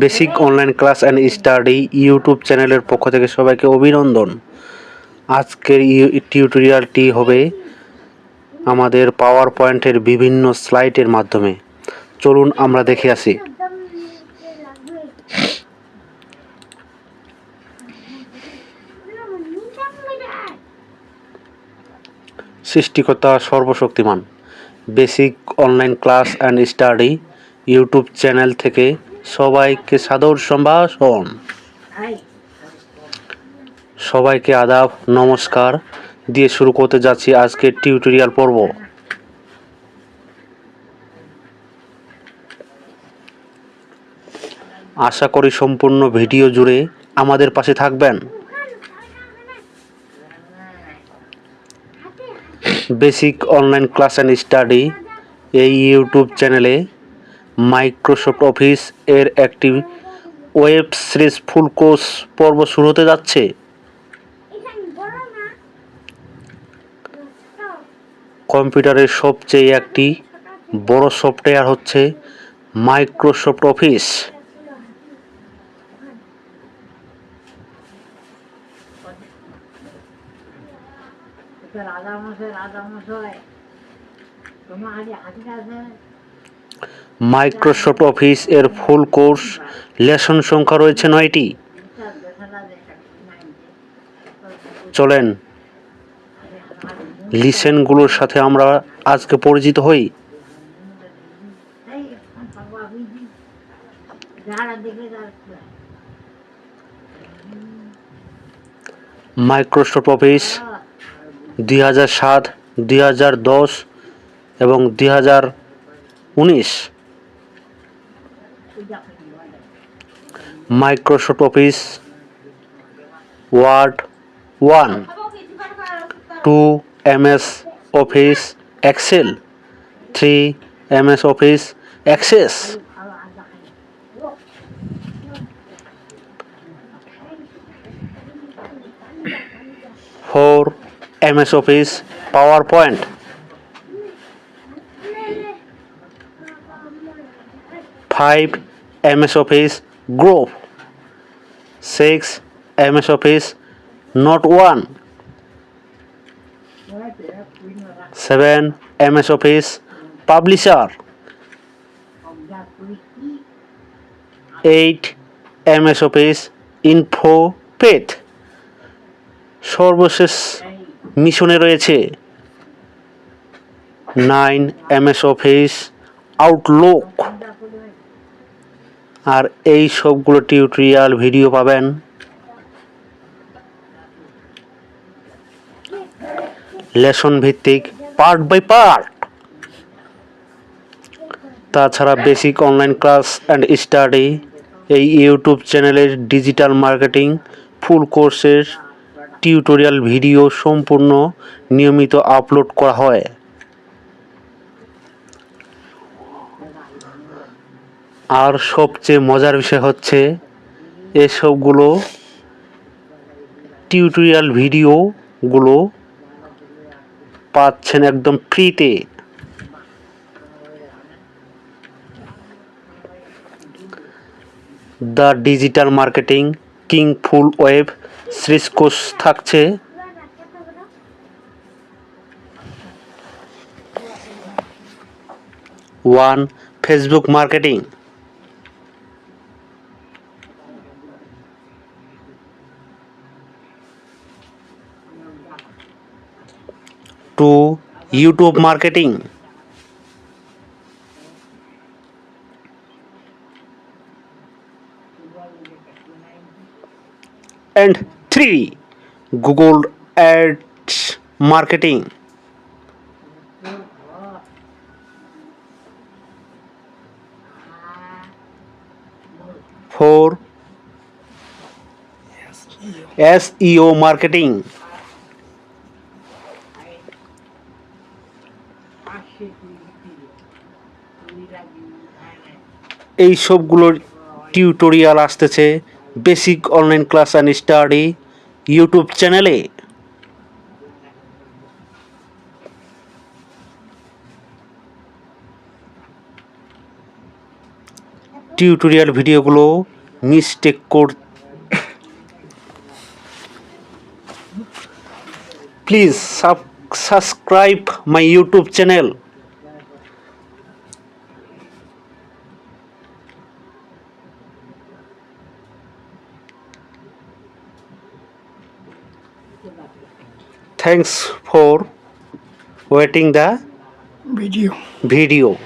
Basic online class and study YouTube চ্যানেলের পক্ষ থেকে সবাইকে অভিনন্দন। আজকের টিউটোরিয়ালটি হবে আমাদের পাওয়ার পয়েন্টের বিভিন্ন স্লাইডের মাধ্যমে। চলুন আমরা দেখে আসি। সৃষ্টিকর্তা সর্বশক্তিমান। Basic online class and study YouTube channel থেকে সবাইকে সাদর সম্ভাষণ। সবাইকে আদাব নমস্কার দিয়ে শুরু করতে যাচ্ছি আজকের টিউটোরিয়াল পর্ব। আশা করি সম্পূর্ণ ভিডিও জুড়ে আমাদের পাশে থাকবেন। Basic online class and study এই ইউটিউব চ্যানেলে মাইক্রোসফট অফিস এর একটি ওয়েব সিরিজ ফুল কোর্স পর্ব শুরু হতে যাচ্ছে। কম্পিউটারের সবচেয়ে একটি বড় সফটওয়্যার হচ্ছে মাইক্রোসফট অফিস রাজা মশাই রাজা মশাই তোমার আগে হাতিটা আছে মাইক্রোসফট অফিস এর ফুল কোর্স লেসন সংখ্যা রয়েছে নয়টি। চলেন লিসেনগুলোর সাথে আমরা আজকে পরিচিত হই। মাইক্রোসফট অফিস দুই হাজার সাত, দুই হাজার দশ এবং দুই হাজার উনিশ। Microsoft Office Word 1 2 MS Office Excel 3 MS Office Access. 4 MS Office PowerPoint. 5 MS Office Group. 6 MS Office Note 1 7 MS Office Publisher 8 MS Office Info pet সর্বশেষ মিশনে রয়েছে নাইন এমএস অফিস আউটলুক আর এই সবগুলো টিউটোরিয়াল ভিডিও পাবেন। Lesson ভিত্তিক, part by part. তাছাড়া basic online class and study, এই ইউটিউব চ্যানেলের ডিজিটাল মার্কেটিং, ফুল কোর্সের টিউটোরিয়াল ভিডিও সম্পূর্ণ নিয়মিত আপলোড করা হয়। আর সবচেয়ে মজার বিষয় হচ্ছে এসবগুলো টিউটোরিয়াল ভিডিওগুলো পাচ্ছেন একদম ফ্রিতে। The digital marketing king full web course থাকছে। One Facebook marketing. to YouTube marketing. And 3. Google Ads marketing. Four SEO marketing. এই সবগুলোর টিউটোরিয়াল আসতেছে basic online class and study YouTube চ্যানেলে টিউটোরিয়াল ভিডিওগুলো মিস্টেক কর please subscribe my YouTube channel. Thanks for waiting the video. video.